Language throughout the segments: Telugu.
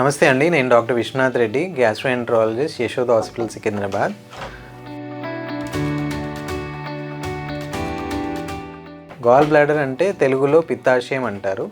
నమస్తే అండి నేను doctor Vishwanath Reddy gastroenterologist Yashoda hospital Secunderabad. Gall bladder అంటే తెలుగులో పిత్తాశయం అంటారు.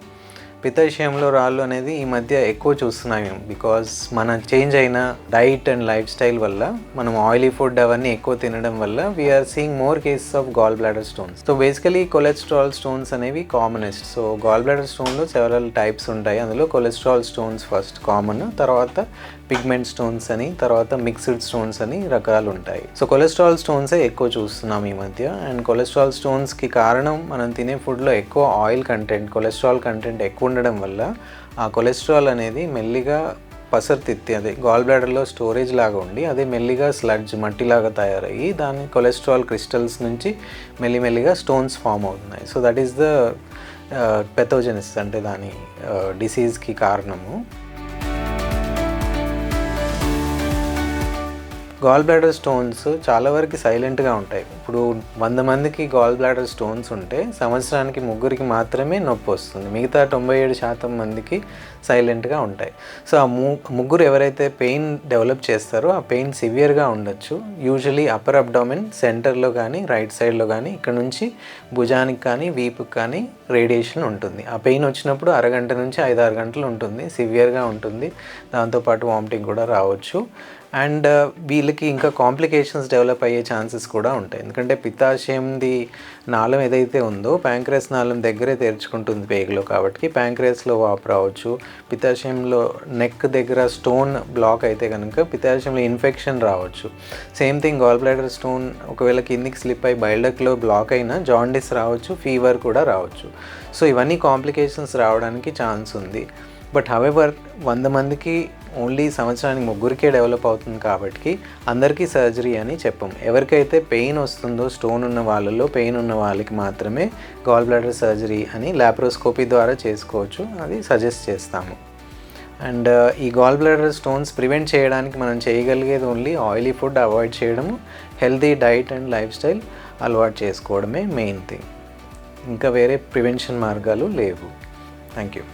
పిత్తాశయంలో రాళ్ళు అనేది ఈ మధ్య ఎక్కువ చూస్తున్నాం బికాజ్ మన చేంజ్ అయిన డైట్ అండ్ లైఫ్ స్టైల్ వల్ల మనం ఆయిలీ ఫుడ్ అవన్నీ ఎక్కువ తినడం వల్ల we are seeing more cases of gall bladder stones so basically cholesterol stones అనేవి కామనెస్ట్ సో గాల్ బ్లాడర్ స్టోన్లో సెవరల్ టైప్స్ ఉంటాయి. అందులో కొలెస్ట్రాల్ స్టోన్స్ ఫస్ట్ కామన్ తర్వాత పిగ్మెంట్ స్టోన్స్ అని తర్వాత మిక్స్డ్ స్టోన్స్ అని రకాలు ఉంటాయి సో కొలెస్ట్రాల్ స్టోన్సే ఎక్కువ చూస్తున్నాం ఈ మధ్య. అండ్ కొలెస్ట్రాల్ స్టోన్స్కి కారణం మనం తినే ఫుడ్లో ఎక్కువ ఆయిల్ కంటెంట్ కొలెస్ట్రాల్ కంటెంట్ ఎక్కువ ఉండడం వల్ల ఆ కొలెస్ట్రాల్ అనేది మెల్లిగా పసర్తిత్తి అదే గాల్ బ్లాడర్లో స్టోరేజ్ లాగా ఉండి అదే మెల్లిగా స్లడ్జ్ మట్టిలాగా తయారయ్యి దాని కొలెస్ట్రాల్ క్రిస్టల్స్ నుంచి మెల్లిమెల్లిగా స్టోన్స్ ఫామ్ అవుతున్నాయి. So that is the pathogenesis అంటే దాని uh, డిసీజ్కి కారణము. గాల్ బ్లాడర్ స్టోన్స్ చాలా వరకు సైలెంట్గా ఉంటాయి. ఇప్పుడు వంద మందికి గాల్ బ్లాడర్ స్టోన్స్ ఉంటే సంవత్సరానికి ముగ్గురికి మాత్రమే నొప్పి వస్తుంది. మిగతా తొంభై ఏడు శాతం మందికి సైలెంట్గా ఉంటాయి. సో ఆ ముగ్గురు ఎవరైతే పెయిన్ డెవలప్ చేస్తారో ఆ పెయిన్ సివియర్గా ఉండొచ్చు. యూజువలీ అప్పర్ అబ్డామిన్ సెంటర్లో కానీ రైట్ సైడ్లో కానీ ఇక్కడ నుంచి భుజానికి కానీ వీపుకి కానీ రేడియేషన్ ఉంటుంది. ఆ పెయిన్ వచ్చినప్పుడు అరగంట నుంచి ఐదు ఆరు గంటలు ఉంటుంది. సివియర్గా ఉంటుంది. దాంతోపాటు వామిటింగ్ కూడా రావచ్చు. అండ్ వీళ్ళకి ఇంకా కాంప్లికేషన్స్ డెవలప్ అయ్యే ఛాన్సెస్ కూడా ఉంటాయి. ఎందుకంటే పిత్తాశయంది నాళం ఏదైతే ఉందో ప్యాంక్రస్ నాళం దగ్గరే తెరుచుకుంటుంది పేగులో కాబట్టి ప్యాంక్రస్లో వాపు రావచ్చు. పిత్తాశయంలో నెక్ దగ్గర స్టోన్ బ్లాక్ అయితే కనుక పిత్తాశయంలో ఇన్ఫెక్షన్ రావచ్చు. Same thing gall bladder stone ఒకవేళ కిందికి స్లిప్ అయ్యి బయల్డక్లో బ్లాక్ అయినా జాండిస్ రావచ్చు ఫీవర్ కూడా రావచ్చు. సో ఇవన్నీ కాంప్లికేషన్స్ రావడానికి ఛాన్స్ ఉంది. బట్ హవెవర్ వంద మందికి ఓన్లీ సంవత్సరానికి ముగ్గురికే డెవలప్ అవుతుంది కాబట్టి అందరికీ సర్జరీ అని చెప్పం. ఎవరికైతే పెయిన్ వస్తుందో స్టోన్ ఉన్న వాళ్ళలో పెయిన్ ఉన్న వాళ్ళకి మాత్రమే గాల్ బ్లాడర్ సర్జరీ అని ల్యాప్రోస్కోపీ ద్వారా చేసుకోవచ్చు. అది సజెస్ట్ చేస్తాము. అండ్ uh, ఈ గాల్ బ్లాడర్ స్టోన్స్ ప్రివెంట్ చేయడానికి మనం చేయగలిగేది ఓన్లీ ఆయిలీ ఫుడ్ అవాయిడ్ చేయడము healthy diet and lifestyle అలవాటు చేసుకోవడమే మెయిన్ థింగ్ ఇంకా వేరే ప్రివెన్షన్ మార్గాలు లేవు. Thank you